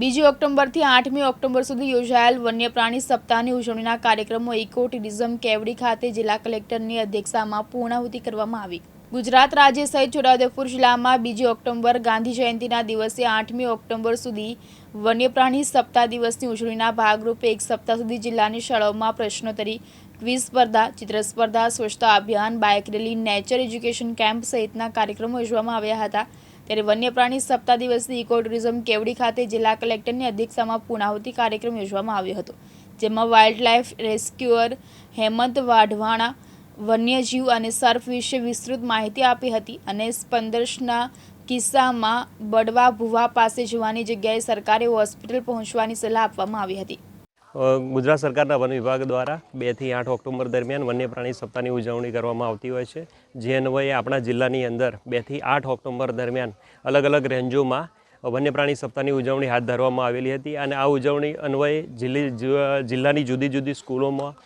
બીજી ઓક્ટોબરથી આઠમી ઓક્ટોબર સુધી યોજાયેલ વન્ય પ્રાણી સપ્તાહની ઉજવણીના કાર્યક્રમો ઇકો ટુરિઝમ કેવડી ખાતે જિલ્લા કલેક્ટરની અધ્યક્ષતામાં પૂર્ણાહુતિ કરવામાં આવી. ગુજરાત રાજ્ય સહિત છોટાઉદેપુર જિલ્લામાં બીજી ઓક્ટોબર ગાંધી જયંતિના દિવસે આઠમી ઓક્ટોબર સુધી વન્ય પ્રાણી સપ્તાહ દિવસની ઉજવણીના ભાગરૂપે એક સપ્તાહ સુધી જિલ્લાની શાળાઓમાં પ્રશ્નોત્તરી, ક્વિઝ સ્પર્ધા, ચિત્ર સ્પર્ધા, સ્વચ્છતા અભિયાન, bike rally, nature education camp સહિતના કાર્યક્રમો યોજવામાં આવ્યા હતા. ત્યારે વન્ય પ્રાણી સપ્તાહ દિવસની ઇકો ટુરિઝમ કેવડી ખાતે જિલ્લા કલેક્ટરની અધ્યક્ષતામાં પૂર્ણાહુતિ કાર્યક્રમ યોજવામાં આવ્યો હતો, જેમાં wild life rescuer Hemant Vadhvana, વન્યજીવ અને સર્ફ વિશે વિસ્તૃત માહિતી આપી હતી અને સ્પંદર્શના કિસ્સામાં બડવા ભુવા પાસે જવાની જગ્યાએ સરકારે હોસ્પિટલ પહોંચવાની સલાહ આપવામાં આવી હતી. ગુજરાત સરકારના વન વિભાગ દ્વારા બેથી આઠ ઓક્ટોબર દરમિયાન વન્ય પ્રાણી સપ્તાહની ઉજવણી કરવામાં આવતી હોય છે. જે અન્વયે આપણા જિલ્લાની અંદર બેથી આઠ ઓક્ટોબર દરમિયાન અલગ અલગ રેન્જોમાં વન્ય પ્રાણી સપ્તાહની ઉજવણી હાથ ધરવામાં આવેલી હતી અને આ ઉજવણી અન્વયે જિલ્લી જિલ્લાની જુદી જુદી સ્કૂલોમાં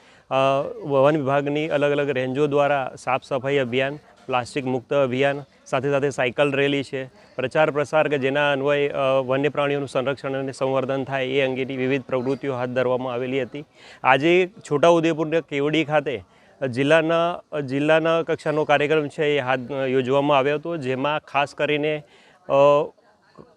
વન વિભાગની અલગ અલગ રેન્જો દ્વારા સાફ સફાઈ અભિયાન પ્લાસ્ટિક મુક્ત અભિયાન, સાથે સાથે સાયકલ રેલી છે. પ્રચાર પ્રસાર કે જેના અન્વયે વન્ય પ્રાણીઓનું સંરક્ષણ અને સંવર્ધન થાય એ અંગેની વિવિધ પ્રવૃત્તિઓ હાથ ધરવામાં આવેલી હતી. આજે છોટાઉદેપુરના કેવડી ખાતે જિલ્લાના જિલ્લાના કક્ષાનો કાર્યક્રમ છે એ હાથ યોજવામાં આવ્યો હતો, જેમાં ખાસ કરીને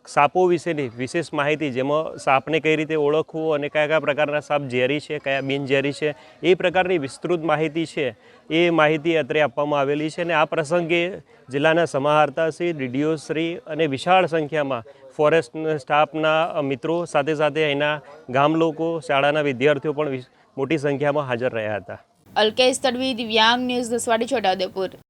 સાપો વિશેની વિશેષ માહિતી જેમાં સાપને કઈ રીતે ઓળખવું અને કયા કયા પ્રકારના સાપ ઝેરી છે, કયા બિનઝેરી છે, એ પ્રકારની વિસ્તૃત માહિતી છે, એ માહિતી અત્રે આપવામાં આવેલી છે અને આ પ્રસંગે જિલ્લાના સમાહર્તાશ્રી ડીડીઓશ્રી અને વિશાળ સંખ્યામાં ફોરેસ્ટ સ્ટાફના મિત્રો સાથે સાથે અહીંના ગામ લોકો, શાળાના વિદ્યાર્થીઓ પણ મોટી સંખ્યામાં હાજર રહ્યા હતા. અલ્કેશ તડવી, દિવ્યાંગ ન્યૂઝ દસવાડી, છોટાઉદેપુર.